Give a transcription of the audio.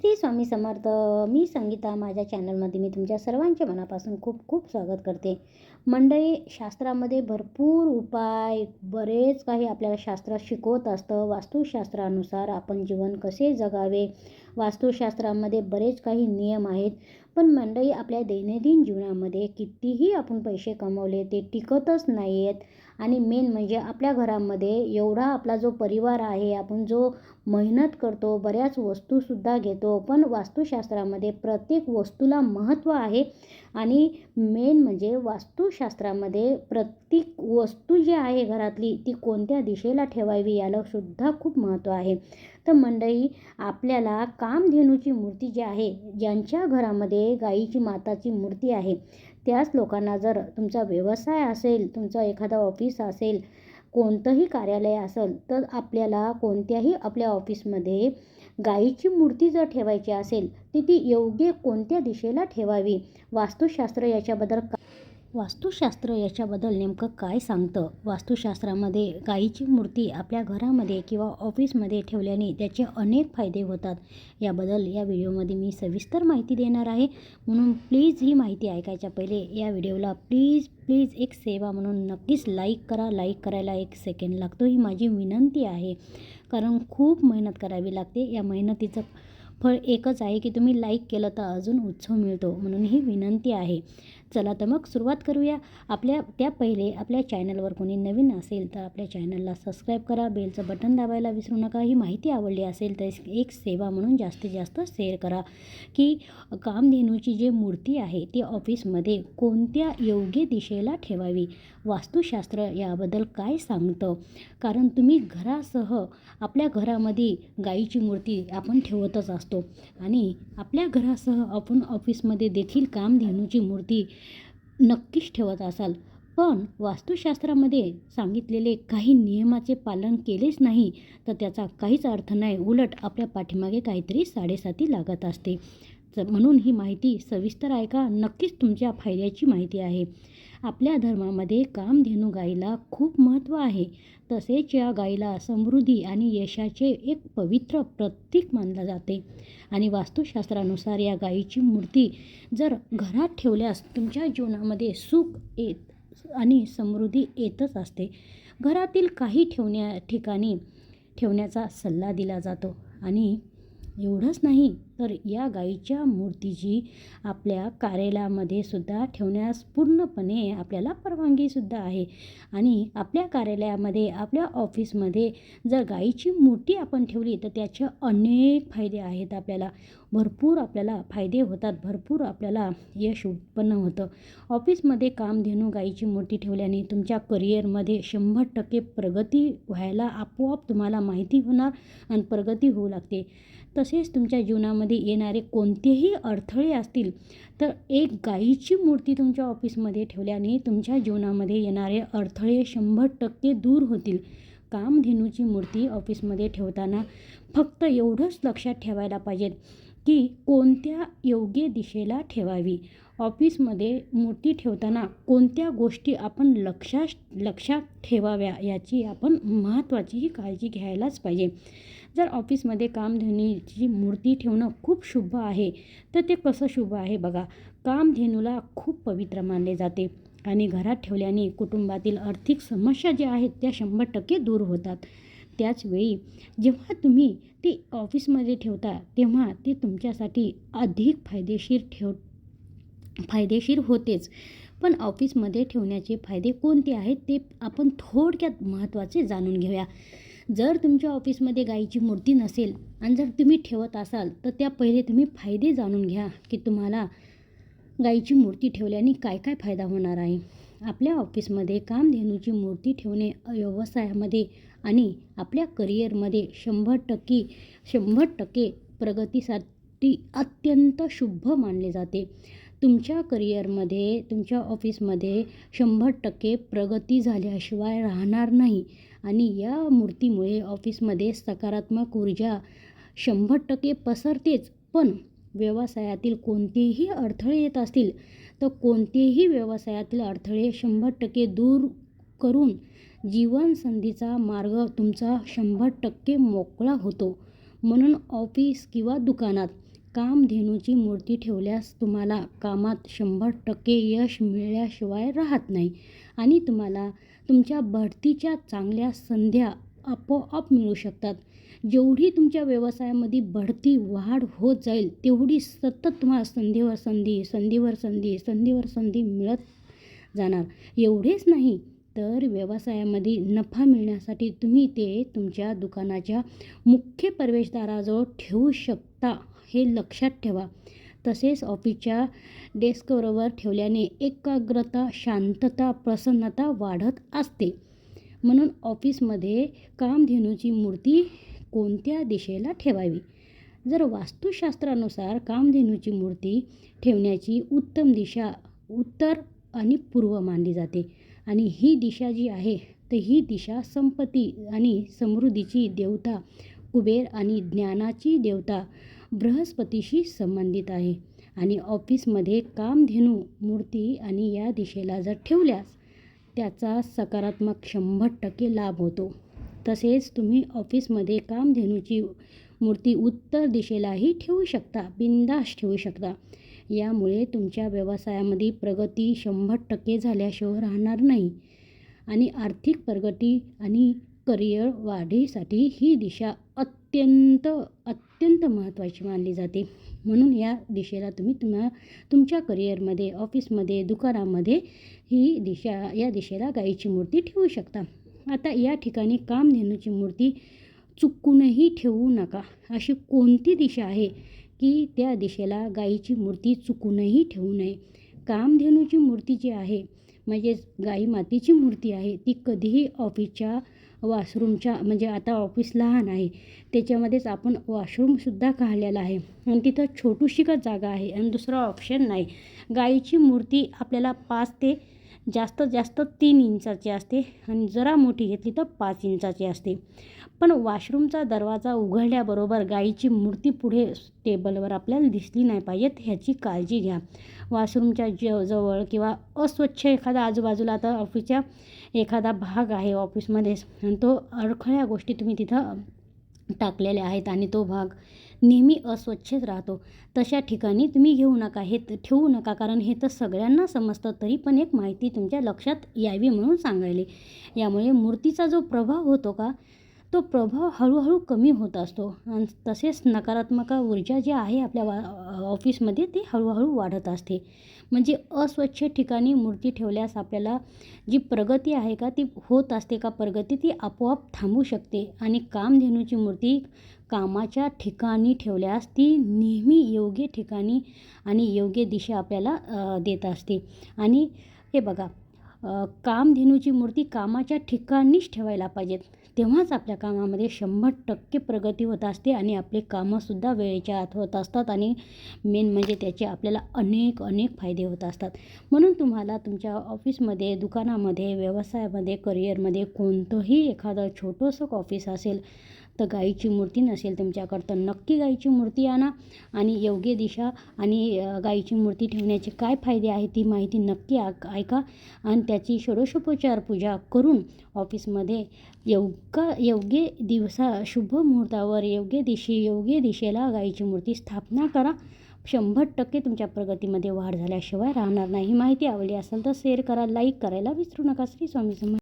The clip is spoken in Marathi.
श्री स्वामी समर्थ मी संगीता. माझ्या चॅनलमध्ये मी तुमच्या सर्वांचे मनापासून खूप खूप स्वागत करते. मंडळी शास्त्रामध्ये भरपूर उपाय बरेच काही आपल्याला शास्त्र शिकवत असतं. वास्तुशास्त्रानुसार आपण जीवन कसे जगावे? वास्तुशास्त्रामध्ये बरेच काही नियम आहेत. पण मंडळी आपल्या दैनंदिन जीवनामध्ये कितीही आपण पैसे कमवले ते टिकतच नाही आहेत आणि मेन म्हणजे आपल्या घरामध्ये एवढा आपला जो परिवार आहे आपण जो मेहनत करतो बऱ्याच वस्तूसुद्धा घेतो पण वास्तुशास्त्रामध्ये प्रत्येक वस्तूला महत्त्व आहे. आणि मेन म्हणजे वास्तुशास्त्रामध्ये प्रत्येक वस्तू जी आहे घरातली ती कोणत्या दिशेला ठेवावी याला सुद्धा खूप महत्त्व आहे. तर मंडळी आपल्याला कामधेनूची मूर्ती जी आहे ज्यांच्या घरामध्ये गाईची माताची मूर्ती आहे त्याच लोकांना जर तुमचा व्यवसाय असेल तुमचा एखादा ऑफिस असेल कोणतंही कार्यालय असेल तर आपल्याला कोणत्याही आपल्या ऑफिसमध्ये गाईची मूर्ती जर ठेवायची असेल तर ती योग्य कोणत्या दिशेला ठेवावी? वास्तुशास्त्र याच्याबद्दल का वास्तुशास्त्र याच्याबद्दल नेमकं काय सांगतं? वास्तुशास्त्रामध्ये गाईची मूर्ती आपल्या घरामध्ये किंवा ऑफिसमध्ये ठेवल्याने त्याचे अनेक फायदे होतात. याबद्दल या व्हिडिओमध्ये मी सविस्तर माहिती देणार आहे. म्हणून प्लीज ही माहिती ऐकायच्या पहिले या व्हिडिओला प्लीज प्लीज एक सेवा म्हणून नक्कीच लाईक करा. लाईक करायला एक सेकंड लागतो ही माझी विनंती आहे. कारण खूप मेहनत करावी लागते. या मेहनतीचं फळ एकच आहे की तुम्ही लाईक केलं तर अजून उत्सव मिळतो. म्हणून ही विनंती आहे. चला तर मग सुरुवात करूया. आपल्या त्या पहिले आपल्या चॅनलवर कोणी नवीन असेल तर आपल्या चॅनलला सबस्क्राईब करा. बेलचं बटन दाबायला विसरू नका. ही माहिती आवडली असेल तर एक सेवा म्हणून जास्तीत जास्त शेअर करा. की कामधेनूची जी मूर्ती आहे ती ऑफिसमध्ये कोणत्या योग्य दिशेला ठेवावी? वास्तुशास्त्र याबद्दल काय सांगतं? कारण तुम्ही घरासह आपल्या घरामध्ये गाईची मूर्ती आपण ठेवतच असतो. आणि आपल्या घरासह आपण ऑफिसमध्ये देखील कामधेनूची मूर्ती नक्कीच ठेवत असाल. पण वास्तुशास्त्रामध्ये सांगितलेले काही नियमाचे पालन केलेच नाही तर त्याचा काहीच अर्थ नाही. उलट आपल्या पाठीमागे काहीतरी साडेसाती लागत असते. तर म्हणून ही माहिती सविस्तर ऐका नक्कीच तुमच्या फायद्याची माहिती आहे. आपल्या धर्मामध्ये कामधेनू गाईला खूप महत्त्व आहे. तसेच या गाईला समृद्धी आणि यशाचे एक पवित्र प्रतीक मानलं जाते. आणि वास्तुशास्त्रानुसार या गाईची मूर्ती जर घरात ठेवल्यास तुमच्या जीवनामध्ये सुख येत आणि समृद्धी येतच असते. घरातील काही ठेवण्या ठिकाणी ठेवण्याचा सल्ला दिला जातो. आणि एवढंच नाही तर या गाईच्या मूर्तीची आपल्या कार्यालयामध्ये सुद्धा ठेवण्यास पूर्णपणे आपल्याला परवानगीसुद्धा आहे. आणि आपल्या कार्यालयामध्ये आपल्या ऑफिसमध्ये जर गाईची मूर्ती आपण ठेवली तर त्याचे अनेक फायदे आहेत आपल्याला. भरपूर आपल्याला फायदे होतात भरपूर आपल्याला यश उत्पन्न होतं. ऑफिसमध्ये कामधेनू गाईची मूर्ती ठेवल्याने तुमच्या करिअरमध्ये शंभर टक्के प्रगती व्हायला आपोआप तुम्हाला माहिती होणार आणि प्रगती होऊ लागते. तसेच तुमच्या जीवनामध्ये येणारे कोणतेही अडथळे असतील तर एक गाईची मूर्ती तुमच्या ऑफिसमध्ये ठेवल्याने तुमच्या जीवनामध्ये येणारे अडथळे शंभर टक्के दूर होतील. कामधेनूची मूर्ती ऑफिसमध्ये ठेवताना फक्त एवढंच लक्षात ठेवायला पाहिजेत की कोणत्या योग्य दिशेला ठेवावी. ऑफिसमध्ये मूर्ती ठेवताना कोणत्या गोष्टी आपण लक्षात लक्षात ठेवाव्या याची आपण महत्त्वाचीही काळजी घ्यायलाच पाहिजे. जर ऑफिसमध्ये कामधेनूची मूर्ती ठेवणं खूप शुभ आहे तर ते कसं शुभ आहे बघा. कामधेनूला खूप पवित्र मानले जाते आणि घरात ठेवल्याने कुटुंबातील आर्थिक समस्या ज्या आहेत त्या शंभर टक्के दूर होतात. त्याचवेळी जेव्हा तुम्ही ते ऑफिसमध्ये ठेवता तेव्हा ते तुमच्यासाठी अधिक फायदेशीर ठेव फायदेशीर होतेच. पण ऑफिसमध्ये ठेवण्याचे फायदे कोणते आहेत ते आपण थोडक्यात महत्त्वाचे जाणून घेऊया. जर तुमच्या ऑफिसमध्ये गाईची मूर्ती नसेल आणि जर तुम्ही ठेवत असाल तर त्या पहिले तुम्ही फायदे जाणून घ्या की तुम्हाला गाईची मूर्ती ठेवल्याने काय काय फायदा होणार आहे. आपल्या ऑफिसमध्ये कामधेनूची मूर्ती ठेवणे व्यवसायामध्ये आणि आपल्या करिअरमध्ये शंभर टक्के शंभर टक्के प्रगतीसाठी अत्यंत शुभ मानले जाते. तुमच्या करिअरमध्ये तुमच्या ऑफिसमध्ये शंभर टक्के प्रगती झाल्याशिवाय राहणार नाही. आणि या मूर्तीमुळे ऑफिसमध्ये सकारात्मक ऊर्जा शंभर टक्के पसरतेच. पण व्यवसायातील कोणतेही अडथळे येत असतील तर कोणतेही व्यवसायातील अडथळे शंभर टक्के दूर करून जीवनसंधीचा मार्ग तुमचा शंभर टक्के मोकळा होतो. म्हणून ऑफिस किंवा दुकानात कामधेनूची मूर्ती ठेवल्यास तुम्हाला कामात शंभर टक्के यश मिळल्याशिवाय राहत नाही आणि तुम्हाला तुमच्या बढतीच्या चांगल्या संध्या आपोआप मिळू शकतात. जेवढी तुमच्या व्यवसायामध्ये बढती वाढ होत जाईल तेवढी सतत तुम्हाला संधीवर संधी संधीवर संधी संधीवर संधी मिळत जाणार. एवढेच नाही तर व्यवसायामध्ये नफा मिळण्यासाठी तुम्ही ते तुमच्या दुकानाच्या मुख्य प्रवेशदाराजवळ ठेवू शकता. हे लक्षात ठेवा. तसेच ऑफिसच्या डेस्कबरोबर ठेवल्याने एकाग्रता शांतता प्रसन्नता वाढत असते. म्हणून ऑफिसमध्ये कामधेनूची मूर्ती कोणत्या दिशेला ठेवावी? जर वास्तुशास्त्रानुसार कामधेनूची मूर्ती ठेवण्याची उत्तम दिशा उत्तर आणि पूर्व मानली जाते आणि ही दिशा जी आहे तर ही दिशा संपत्ती आणि समृद्धीची देवता कुबेर आणि ज्ञानाची देवता बृहस्पतीशी संबंधित आहे. आणि ऑफिसमध्ये कामधेनू मूर्ती आणि या दिशेला जर ठेवल्यास त्याचा सकारात्मक शंभर टक्के लाभ होतो. तसेच तुम्ही ऑफिसमध्ये कामधेनूची मूर्ती उत्तर दिशेलाही ठेवू शकता बिंदास ठेवू शकता. यामुळे तुमच्या व्यवसायामध्ये प्रगती शंभर टक्के झाल्याशिवाय राहणार नाही. आणि आर्थिक प्रगती आणि करिअर वाढीसाठी ही दिशा अत्यंत अत्यंत महत्त्वाची मानली जाते. म्हणून या दिशेला तुम्ही तुम्हा तुमच्या करिअरमध्ये ऑफिसमध्ये दुकानामध्ये ही दिशा या दिशेला गाईची मूर्ती ठेवू शकता. आता या ठिकाणी कामधेनूची मूर्ती चुकूनही ठेवू नका. अशी कोणती दिशा आहे की त्या दिशेला गाईची मूर्ती चुकूनही ठेवू नये? कामधेनूची मूर्ती जी आहे म्हणजेच गाई मातीची मूर्ती आहे ती कधीही ऑफिसच्या वॉशरूमच्या म्हणजे आता ऑफिस लहान आहे त्याच्यामध्येच आपण वॉशरूमसुद्धा काढलेला आहे. आणि तिथं छोटूशीकच जागा आहे आणि दुसरा ऑप्शन नाही. गाईची मूर्ती आपल्याला पाच ते जास्त जास्त तीन इंचाची असते आणि जरा मोठी घेतली तर पाच इंचाची असते. पण वॉशरूमचा दरवाजा उघडल्याबरोबर गाईची मूर्ती पुढे टेबलवर आपल्याला दिसली नाही पाहिजेत ह्याची काळजी घ्या. वॉशरूमच्या ज जवळ किंवा अस्वच्छ एखादा आजूबाजूला आता ऑफिसच्या एखादा भाग आहे ऑफिसमध्येच. तो अडखळ्या गोष्टी तुम्ही तिथं टाकलेल्या आहेत आणि तो भाग नेहमी अस्वच्छच राहतो. तशा ठिकाणी तुम्ही घेऊ नका हे ठेवू नका कारण हे तर सगळ्यांना समजतं तरी पण एक माहिती तुमच्या लक्षात यावी म्हणून सांगायली. यामुळे मूर्तीचा जो प्रभाव होतो का तो प्रभाव हळूहळू कमी होत असतो. आणि तसेच नकारात्मक ऊर्जा जी आहे आपल्या वा ऑफिसमध्ये ती हळूहळू वाढत असते. म्हणजे अस्वच्छ ठिकाणी मूर्ती ठेवल्यास आपल्याला जी प्रगती आहे का ती होत असते का प्रगती ती आपोआप थांबू शकते. आणि कामधेनूची मूर्ती कामाच्या ठिकाणी ठेवल्यास ती नेहमी योग्य ठिकाणी आणि योग्य दिशा आपल्याला देत असते. आणि हे बघा कामधेनूची मूर्ती कामाच्या ठिकाणीच ठेवायला पाहिजेत. तेव्हाच आपल्या कामामध्ये शंभर टक्के प्रगती होत असते आणि आपले कामंसुद्धा वेळेच्या आत होत असतात आणि मेन म्हणजे त्याचे आपल्याला अनेक अनेक फायदे होत असतात. म्हणून तुम्हाला तुमच्या ऑफिसमध्ये दुकानामध्ये व्यवसायामध्ये करिअरमध्ये कोणतंही एखादं छोटंसं ऑफिस असेल तर गाईची मूर्ती नसेल तुमच्याकडं तर नक्की गाईची मूर्ती आणा आणि योग्य दिशा आणि गाईची मूर्ती ठेवण्याचे काय फायदे आहेत ती माहिती नक्की ऐका आणि त्याची षोडशोपचार पूजा करून ऑफिसमध्ये योग्य योग्य दिवसा शुभ मुहूर्तावर योग्य दिशी योग्य दिशेला गाईची मूर्ती स्थापना करा. शंभर टक्के तुमच्या प्रगतीमध्ये वाढ झाल्याशिवाय राहणार नाही. माहिती आवडली असेल तर शेअर करा लाईक करायला विसरू नका. श्री स्वामी समर्थ